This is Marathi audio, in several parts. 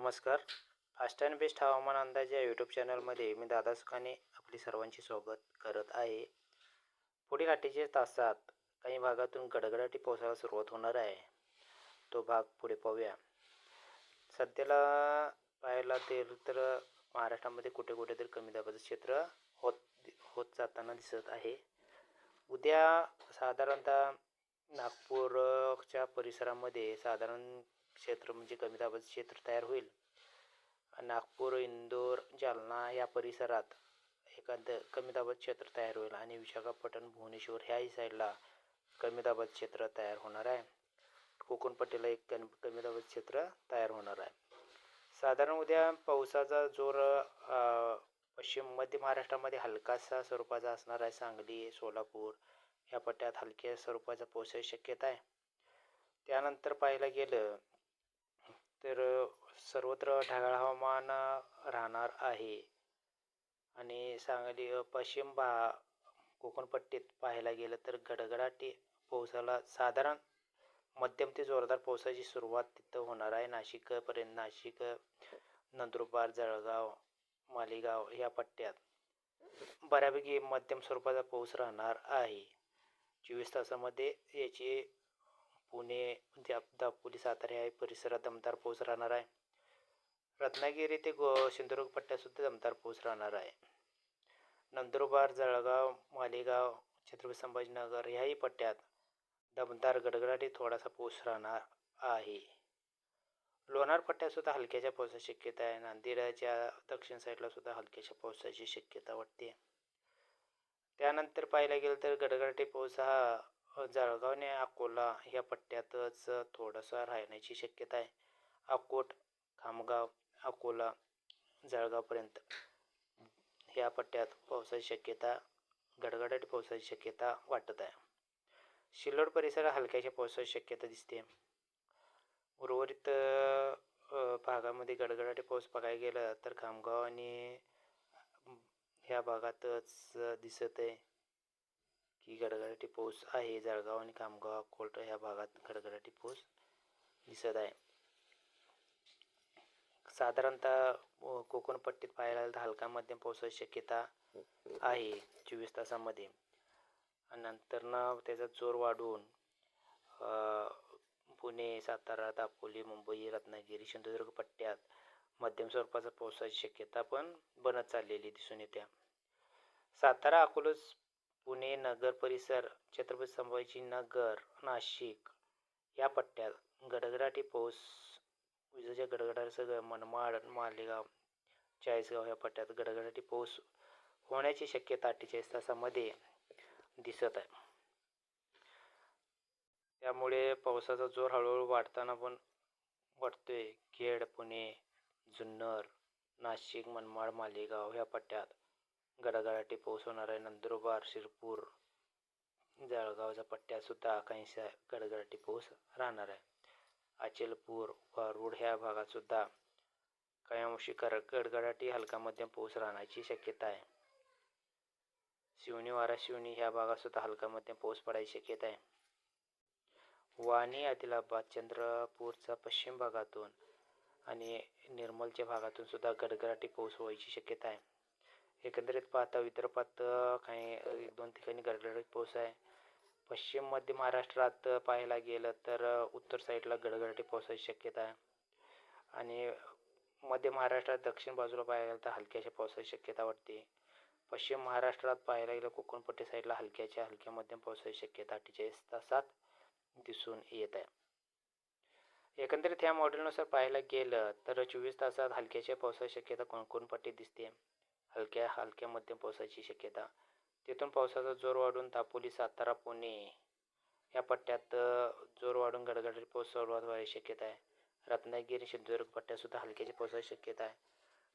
नमस्कार. फास्ट अँड बेस्ट हवामान अंदाज या यूट्यूब चॅनलमध्ये मी दादा सुखाने आपले सर्वांचे स्वागत करत आहे. पुढील अठ्ठेचाळीस तासात काही भागातून गडगडाटी पावसाला सुरुवात होणार आहे. तो भाग पुढे पाहूया. सध्याला पाहायला गेलं तर महाराष्ट्रामध्ये कुठे कुठे तरी कमी दाबाचं क्षेत्र होत होत जाताना दिसत आहे. उद्या साधारणतः नागपूरच्या परिसरामध्ये साधारण क्षेत्र म्हणजे कमी दाबाचं क्षेत्र तयार होईल. नागपूर इंदोर जालना या परिसरात एखादं कमी दाबाचं क्षेत्र तयार होईल आणि विशाखापट्टण भुवनेश्वर ह्याही साईडला कमी दाबाचं क्षेत्र तयार होणार आहे. कोकण पट्टीला एक कमी कमी दाबाचं क्षेत्र तयार होणार आहे. साधारण उद्या पावसाचा जोर पश्चिम मध्य महाराष्ट्रामध्ये हलकासा स्वरूपाचा असणार आहे सांगली सोलापूर या पट्ट्यात हलक्या स्वरूपाचा पावसाची शक्यता आहे. त्यानंतर पाहायला गेलं तर सर्वत्र ढगाळ हवामान राहणार आहे. आणि सांगली पश्चिम भा कोकणपट्टीत पाहायला गेलं तर गडगडाटी पावसाला साधारण मध्यम ते जोरदार पावसाची सुरुवात तिथं होणार आहे. नाशिकपर्यंत नाशिक नंदुरबार जळगाव मालेगाव या पट्ट्यात बऱ्यापैकी मध्यम स्वरूपाचा पाऊस राहणार आहे. चोवीस तासामध्ये याची पुणे दापोली सातारा आहे परिसरात दमदार पाऊस राहणार आहे. रत्नागिरी ते गो सिंधुदुर्ग पट्ट्यासुद्धा दमदार पाऊस राहणार आहे. नंदुरबार जळगाव मालेगाव छत्रपती संभाजीनगर ह्याही पट्ट्यात दमदार गडगडाटी थोडासा पाऊस राहणार आहे. लोणार पट्ट्यातसुद्धा हलक्याच्या पावसाची शक्यता आहे. नांदेडच्या दक्षिण साईडलासुद्धा हलक्याच्या पावसाची शक्यता वाटते. त्यानंतर पाहायला गेलं तर गडगडाटी पाऊस हा जळगाव आणि अकोला ह्या पट्ट्यातच थोडासा राहण्याची शक्यता आहे. अकोट खामगाव अकोला जळगावपर्यंत ह्या पट्ट्यात पावसाची शक्यता गडगडाटी पावसाची शक्यता वाटत आहे. शिल्लोड परिसरात हलक्याच्या पावसाची शक्यता दिसते. उर्वरित भागामध्ये गडगडाटी पाऊस बघायला गेलं तर खामगाव आणि या भागातच दिसत आहे की गडगडाटी पाऊस आहे. जळगाव आणि खामगाव अकोलटा ह्या भागात गडगडाटी पाऊस दिसत आहे. साधारणतः कोकणपट्टीत पाहायला तर हलका मध्यम पावसाची शक्यता आहे चोवीस तासामध्ये. नंतर ना त्याचा जोर वाढून पुणे सातारा दापोली मुंबई रत्नागिरी सिंधुदुर्ग पट्ट्यात मध्यम स्वरूपाचा पावसाची शक्यता पण बनत चाललेली दिसून येते. सातारा अकोला पुणे नगर परिसर छत्रपती संभाजीनगर नाशिक या पट्ट्यात गडगडाटी पाऊस विजेच्या गडगडासह मनमाड मालेगाव चाळीसगाव या पट्ट्यात गडगडाटी पाऊस होण्याची शक्यता अठ्ठेचाळीस तासामध्ये दिसत आहे. त्यामुळे पावसाचा जोर हळूहळू वाढताना पण वाटतोय खेड पुणे जुन्नर नाशिक मनमाड मालेगाव ह्या पट्ट्यात गडगडाटी पाऊस होणार आहे. नंदुरबार शिरपूर जळगावच्या पट्ट्यातसुद्धा काहीसा गडगडाटी पाऊस राहणार आहे. अचलपूर वारूड ह्या भागातसुद्धा काही अंशी कर गडगडाटी हलका मध्यम पाऊस राहण्याची शक्यता आहे. शिवनी वारा शिवनी ह्या भागातसुद्धा हलका मध्यम पाऊस पडायची शक्यता आहे. वाणी आदिलाबाद चंद्रपूरचा पश्चिम भागातून आणि निर्मलच्या भागातून सुद्धा गडगडाटी पाऊस व्हायची शक्यता आहे. एकंदरीत पाहता विदर्भात काही एक दोन ठिकाणी गडगडीत पाऊस आहे. पश्चिम मध्य महाराष्ट्रात पाहायला गेलं तर उत्तर साईडला गडगडाटी पावसाची शक्यता आहे. आणि मध्य महाराष्ट्रात दक्षिण बाजूला पाहायला गेलं तर हलक्याच्या पावसाची शक्यता वाटते. पश्चिम महाराष्ट्रात पाहायला गेलं कोकणपट्टी साईडला हलक्याच्या हलक्या मध्यम पावसाची शक्यता अठ्ठेचाळीस तासात दिसून येत आहे. एकंदरीत ह्या मॉडेलनुसार पाहायला गेलं तर चोवीस तासात हलक्याच्या पावसाची शक्यता कोणकोणपट्टी दिसते? हलक्या हलक्या मध्यम पावसाची शक्यता. तिथून पावसाचा जोर वाढून दापोली सातारा पुणे या पट्ट्यात जोर वाढून गडगडाची पाऊस सुरुवात व्हायची शक्यता आहे. रत्नागिरी सिंधुदुर्ग पट्ट्यातसुद्धा हलक्याची पावसाची शक्यता आहे.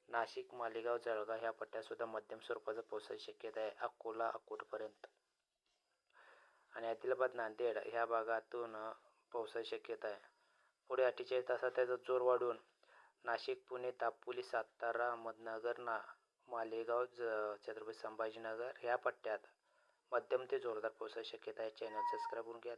नाशिक मालेगाव जळगाव ह्या पट्ट्यातसुद्धा मध्यम स्वरूपाचा पावसाची शक्यता आहे. अकोला अकोटपर्यंत. आणि आदिलाबाद नांदेड ह्या भागातून पावसाची शक्यता आहे. पुढे अठ्ठेचाळीस तासात त्याचा जोर वाढून नाशिक पुणे दापोली सातारा अहमदनगर ना मालेगाव ज छत्रपती संभाजीनगर ह्या पट्ट्यात मध्यम ते जोरदार पावसाची शक्यता आहे. चॅनल सबस्क्राईब करून घ्या.